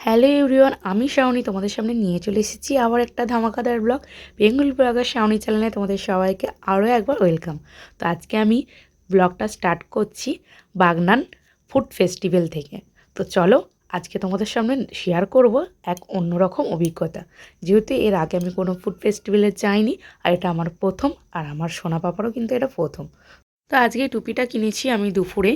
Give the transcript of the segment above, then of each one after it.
Hello everyone, আমি শাওনি তোমাদের সামনে নিয়ে চলে এসেছি আবার একটা ধামাকাদার ব্লগ। বেঙ্গল ব্লগার শাওনি চ্যানেলে তোমাদের সবাইকে আরও একবার ওয়েলকাম। তো আজকে আমি ব্লগটা স্টার্ট করছি বাগনান ফুড ফেস্টিভ্যাল থেকে। তো চলো আজকে তোমাদের সামনে শেয়ার করব এক অন্যরকম অভিজ্ঞতা। যেহেতু এর আগে আমি কোনো ফুড ফেস্টিভ্যালে যাইনি, আর এটা আমার প্রথম, আর আমার সোনা পাপারও কিন্তু এটা প্রথম। তো আজকে এই টুপিটা কিনেছি আমি দুপুরে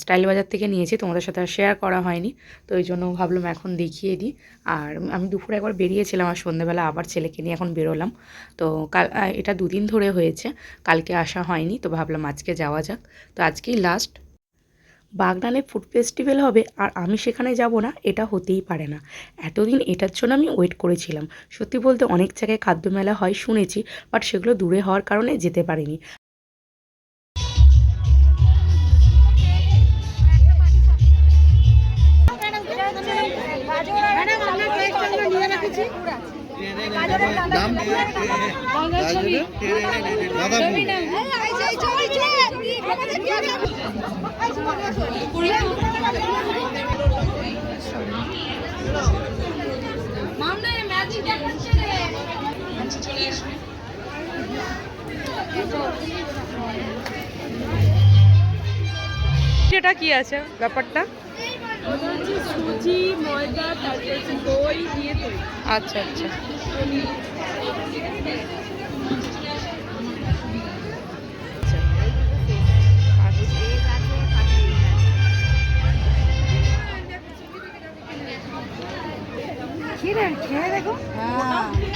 স্টাইল বাজার থেকে নিয়েছি, তোমাদের সাথে আর শেয়ার করা হয়নি। তো এই জন্য ভাবলাম এখন দেখিয়ে দিই। আর আমি দুপুরে একবার বেরিয়েছিলাম আর সন্ধ্যেবেলা আবার ছেলেকে নিয়ে এখন বেরোলাম। তো কাল এটা দুদিন ধরে হয়েছে, কালকে আসা হয়নি, তো ভাবলাম আজকে যাওয়া যাক। তো আজকেই লাস্ট বাগনানে ফুড ফেস্টিভ্যাল হবে, আর আমি সেখানে যাব না, এটা হতেই পারে না। এতদিন এটার জন্য আমি ওয়েট করেছিলাম। সত্যি বলতে অনেক জায়গায় খাদ্য মেলা হয়, শুনেছি বাট সেগুলো দূরে হওয়ার কারণে যেতে পারিনি। নিয়ে রেখেছি এটা কি আছে ব্যাপারটা সুজি ময়দা তারপর দই দিয়ে তৈরি। আচ্ছা আচ্ছা। খেয়ে দেখো। চলো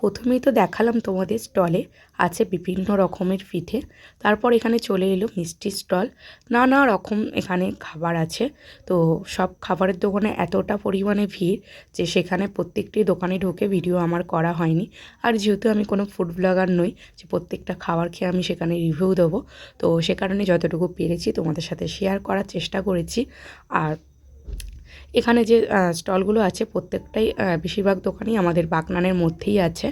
প্রথমেই তো দেখালাম তোমাদের স্টলে আছে বিভিন্ন রকমের পিঠে। তারপর এখানে চলে এলো মিষ্টির স্টল। নানা রকম এখানে খাবার আছে। তো সব খাবারের দোকানে এতটা পরিমাণে ভিড় যে সেখানে প্রত্যেকটি দোকানে ঢুকে ভিডিও আমার করা হয়নি। আর যেহেতু আমি কোনো ফুড ব্লগার নই, যে প্রত্যেকটা খাবার খেয়ে আমি সেখানে রিভিউ দেবো। তো সে কারণে যতটুকু পেরেছি তোমাদের সাথে শেয়ার করার চেষ্টা করেছি। আর এখানে যে স্টলগুলো আছে প্রত্যেকটাই বেশিরভাগ দোকানই আমাদের বাগনানের মধ্যেই আছে।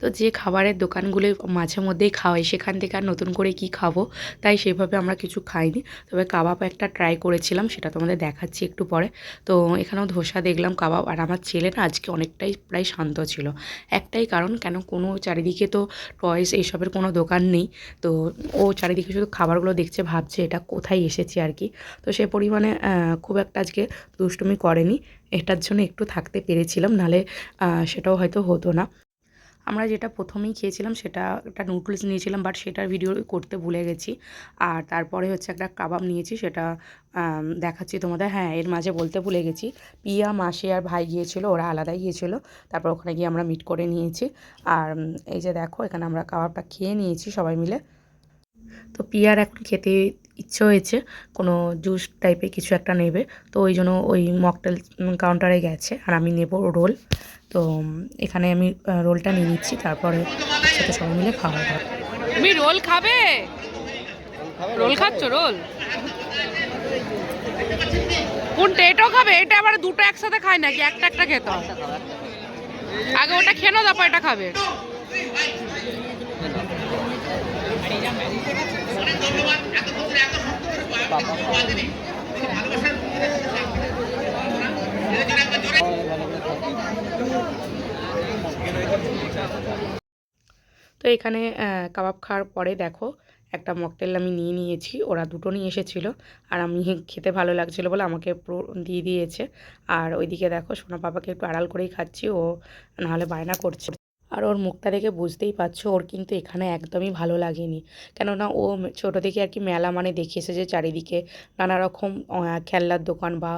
তো যে খাবারের দোকানগুলো মাঝে মধ্যেই খাওয়াই সেখান থেকে আর নতুন করে কি খাব তাই সেভাবে আমরা কিছু খাইনি। তবে কাবাব একটা ট্রাই করেছিলাম সেটা তোমাদের দেখাচ্ছি একটু পরে। তো এখানেও ধোসা দেখলাম কাবাব আর আমার ছেলে না আজকে অনেকটাই প্রায় শান্ত ছিল। একটাই কারণ কেন কোনো চারিদিকে তো টয়েস এইসবের কোনো দোকান নেই। তো ও চারিদিকে শুধু খাবারগুলো দেখছে ভাবছে এটা কোথায় এসেছে আর কি। তো সে পরিমাণে খুব একটা আজকে দুষ্টুমি করেনি। এটার জন্য একটু থাকতে পেরেছিলাম আহ, সেটাও হয়তো হতো না। আমরা যেটা প্রথমেই খেয়েছিলাম সেটা একটা নুডলস নিয়েছিলাম বাট সেটার ভিডিও করতে ভুলে গেছি। আর তারপরে হচ্ছে একটা কাবাব নিয়েছি, সেটা দেখাচ্ছি তোমাদের। হ্যাঁ এর মাঝে বলতে ভুলে গেছি, পিয়া, মাসি আর ভাই গিয়েছিল, ওরা আলাদাই গিয়েছিল। তারপর ওখানে গিয়ে আমরা মিট করে নিয়েছি। আর এই যে দেখো, এখানে আমরা কাবাবটা খেয়ে নিয়েছি সবাই মিলে। তো পিয়ার এখন খেতে ইচ্ছে হয়েছে, কোনো জুস টাইপের কিছু একটা নেবে। তো ওই জন্য ওই মকটেল কাউন্টারে গেছে আর আমি নেব রোল তো এখানে আমি রোলটা নিয়ে নিচ্ছি, তারপরে সাথে সবাই মিলে খাওয়া দাওয়া তুমি রোল খাবে? রোল খাচ্ছ রোল কোনটা এটাও খাবে? এটা আবার দুটো একসাথে খায় নাকি? একটা একটা খেতে আগে ওটা খেয়ে নাও, তারপর এটা খাবে। তো এখানে কাবাব খাওয়ার পরে দেখো, একটা মকটেল আমি নিয়ে নিয়েছি। ওরা দুটো নিয়ে এসেছিল, আর আমি খেতে ভালো লাগছিল বলে আমাকে পুরো দিয়ে দিয়েছে। আর ওইদিকে দেখো, সোনা পাপাকে একটু আড়াল করেই খাচ্ছি, ও নাহলে বায়না করছে। আর ওর মুখটা দেখে বুঝতেই পারছ, ওর কিন্তু এখানে একদমই ভালো লাগেনি। কেননা ও ছোটো থেকে আর কি মেলা মানে দেখে এসেছে চারিদিকে, নানা রকম খেলনার দোকান বা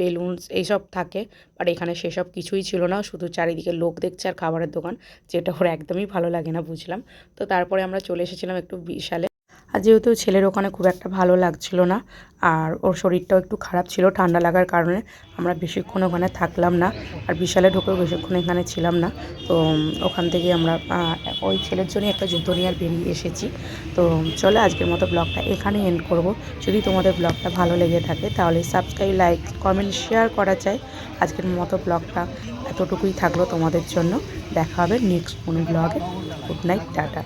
বেলুনস এইসব থাকে, বাট এখানে সেসব কিছুই ছিল না, শুধু চারিদিকে লোক দেখছে আর খাবারের দোকান, যেটা ওর একদমই ভালো লাগে না, বুঝলাম। তো তারপরে আমরা চলে এসেছিলাম একটু বিশালে আর যেহেতু ছেলের ওখানে খুব একটা ভালো লাগছিল না, আর ওর শরীরটাও একটু খারাপ ছিল ঠান্ডা লাগার কারণে আমরা বেশিক্ষণ ওখানে থাকলাম না আর বিশালে ঢুকেও বেশিক্ষণ এখানে ছিলাম না। তো ওখান থেকে আমরা ওই ছেলের জন্য একটা জুতো নিয়ে আর বেরিয়ে এসেছি। তো, চলো আজকের মতো ব্লগটা এখানে এন্ড করব। যদি তোমাদের ব্লগটা ভালো লেগে থাকে তাহলে সাবস্ক্রাইব লাইক কমেন্ট শেয়ার করা চাই আজকের মতো ব্লগটা এতটুকুই থাকল তোমাদের জন্য। দেখা হবে নেক্সট কোনো ব্লগে। Good night tata.